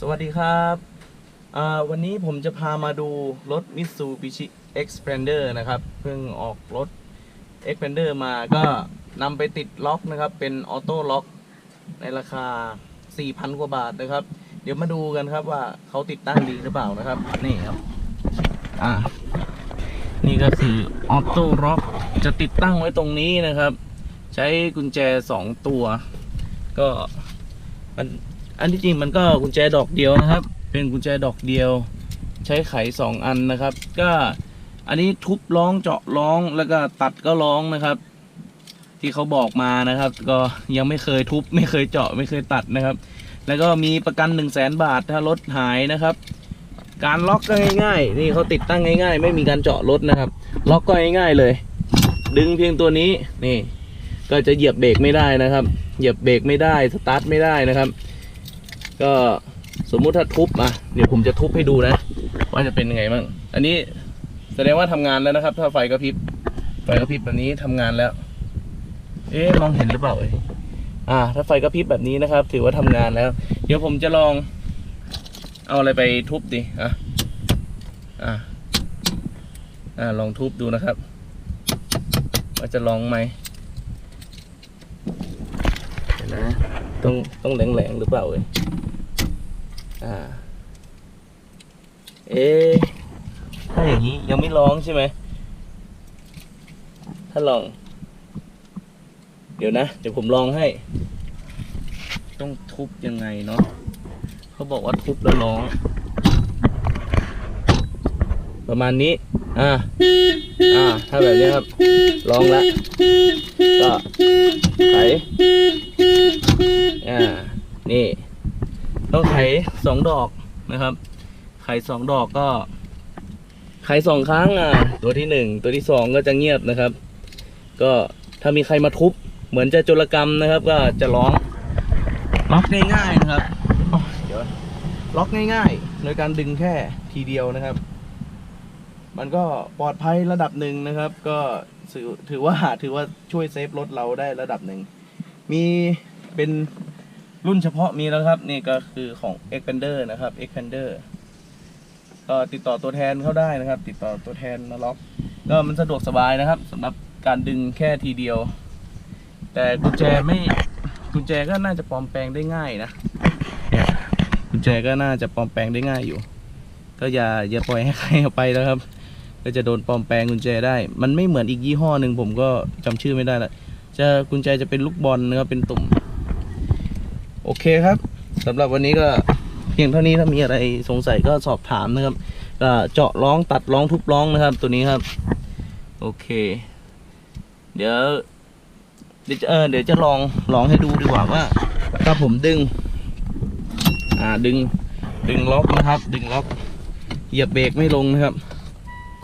สวัสดีครับวันนี้ผมจะพามาดูรถ Mitsubishi Xpander นะครับ เพิ่งออกรถ Xpander มาก็นำไปติดล็อกนะครับ เป็นออโต้ล็อกในราคา 4,000 กว่าบาทนะครับ เดี๋ยวมาดูกันครับว่าเขาติดตั้งดีหรือเปล่านะครับ นี่ครับ อ่า นี่ก็คือออโต้ล็อกจะติดตั้งไว้ตรงนี้นะครับ ใช้กุญแจ 2 ตัว ก็มัน อันที่จริงมันก็กุญแจดอกเดียวนะครับ เป็นกุญแจดอกเดียว ใช้ไขสองอันนะครับ ก็อันนี้ทุบร้องเจาะร้องแล้วก็ตัดก็ร้องนะครับ ที่เขาบอกมานะครับ ก็ยังไม่เคยทุบไม่เคยเจาะไม่เคยตัดนะครับ แล้วก็มีประกัน1 0 0 0 0แสนบาทถ้ารถหายนะครับ การล็อกก็ง่ายๆ นี่เขาติดตั้งง่ายๆ ไม่มีการเจาะรถนะครับ ล็อกก็ง่ายๆเลย ดึงเพียงตัวนี้นี่ ก็จะเหยียบเบรกไม่ได้นะครับ เหยียบเบรกไม่ได้สตาร์ทไม่ได้นะครับ ก็สมมุติถ้าทุบอะเดี๋ยวผมจะทุบให้ดูนะ ว่าจะเป็นยังไงบ้างอันนี้แสดงว่าทำงานแล้วนะครับ ถ้าไฟกระพริบไฟกระพริบแบบนี้ทำงานแล้ว เอ๊ะมองเห็นหรือเปล่าเอ่ยอ่า ถ้าไฟกระพริบแบบนี้นะครับ ถือว่าทำงานแล้ว เดี๋ยวผมจะลอง เอาอะไรไปทุบดิอะอะอ่าลองทุบดูนะครับว่าจะลองไหม นะ ต้องต้องแหลงๆหรือเปล่าเอ่ยอ่า เอ๊ถ้าอย่างนี้ยังไม่ร้องใช่ไหม ถ้าลอง เดี๋ยวนะ เดี๋ยวผมลองให้ ต้องทุบยังไงเนาะเขาบอกว่าทุบแล้วร้อง ประมาณนี้ อ่า อ่า ถ้าแบบนี้ครับ ร้องแล้ว ก็ไข อ่า นี่ต้องไขสองดอกนะครับ ไขสองดอกก็ ไขสองครั้งอะ ตัวที่หนึ่งตัวที่สองก็จะเงียบนะครับ ก็ถ้ามีใครมาทุบ เหมือนจะโจรกรรมนะครับ ก็จะร้อง ล็อกง่ายๆนะครับเดี๋ยวล็อกง่ายๆโดยการดึงแค่ทีเดียวนะครับ มันก็ปลอดภัยระดับหนึ่งนะครับ ก็ถือว่าถือว่าช่วยเซฟรถเราได้ระดับหนึ่ง มีเป็น รุ่นเฉพาะมีแล้วครับ นี่ก็คือของ Expander นะครับ Expander ก็ติดต่อตัวแทนเข้าได้นะครับ ติดต่อตัวแทนมาล็อก ก็มันสะดวกสบายนะครับสำหรับการดึงแค่ทีเดียว แต่กุญแจไม่กุญแจก็น่าจะปลอมแปลงได้ง่ายนะเนี่ยกุญแจก็น่าจะปลอมแปลงได้ง่ายอยู่ ก็อย่าอย่าปล่อยให้ใครเอาไปนะครับ ก็จะโดนปลอมแปลงกุญแจได้ มันไม่เหมือนอีกยี่ห้อหนึ่งผมก็จำชื่อไม่ได้ละจะกุญแจจะเป็นลูกบอลนะครับเป็นตุ่ม โอเคครับสำหรับวันนี้ก็เพียงเท่านี้ถ้ามีอะไรสงสัยก็สอบถามนะครับก็เจาะร้องตัดร้องทุบร้องนะครับ ตัวนี้ครับ โอเค เดี๋ยวเดี๋ยวจะเออเดี๋ยวจะลองลองให้ดูดีกว่าว่าถ้าผมดึง อ่าดึงดึงล็อกนะครับ ดึงล็อกเหยียบเบรกไม่ลงนะครับ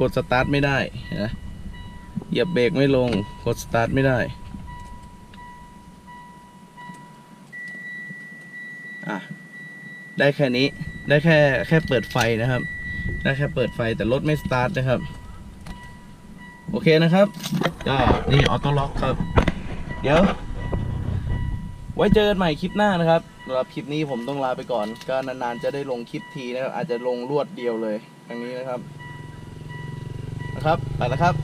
กดสตาร์ทไม่ได้นะเหยียบเบรกไม่ลง กดสตาร์ทไม่ได้ อะ ได้แค่นี้ ได้แค่แค่เปิดไฟนะครับ ได้แค่เปิดไฟแต่รถไม่สตาร์ทนะครับ โอเคนะครับ ก็นี่ออโต้ล็อกครับ เดี๋ยว ไว้เจอกันใหม่คลิปหน้านะครับสำหรับคลิปนี้ผมต้องลาไปก่อน ก็นานๆจะได้ลงคลิปทีนะครับ อาจจะลงรวดเดียวเลยทางนี้นะครับ นะครับ ไปแล้วครับ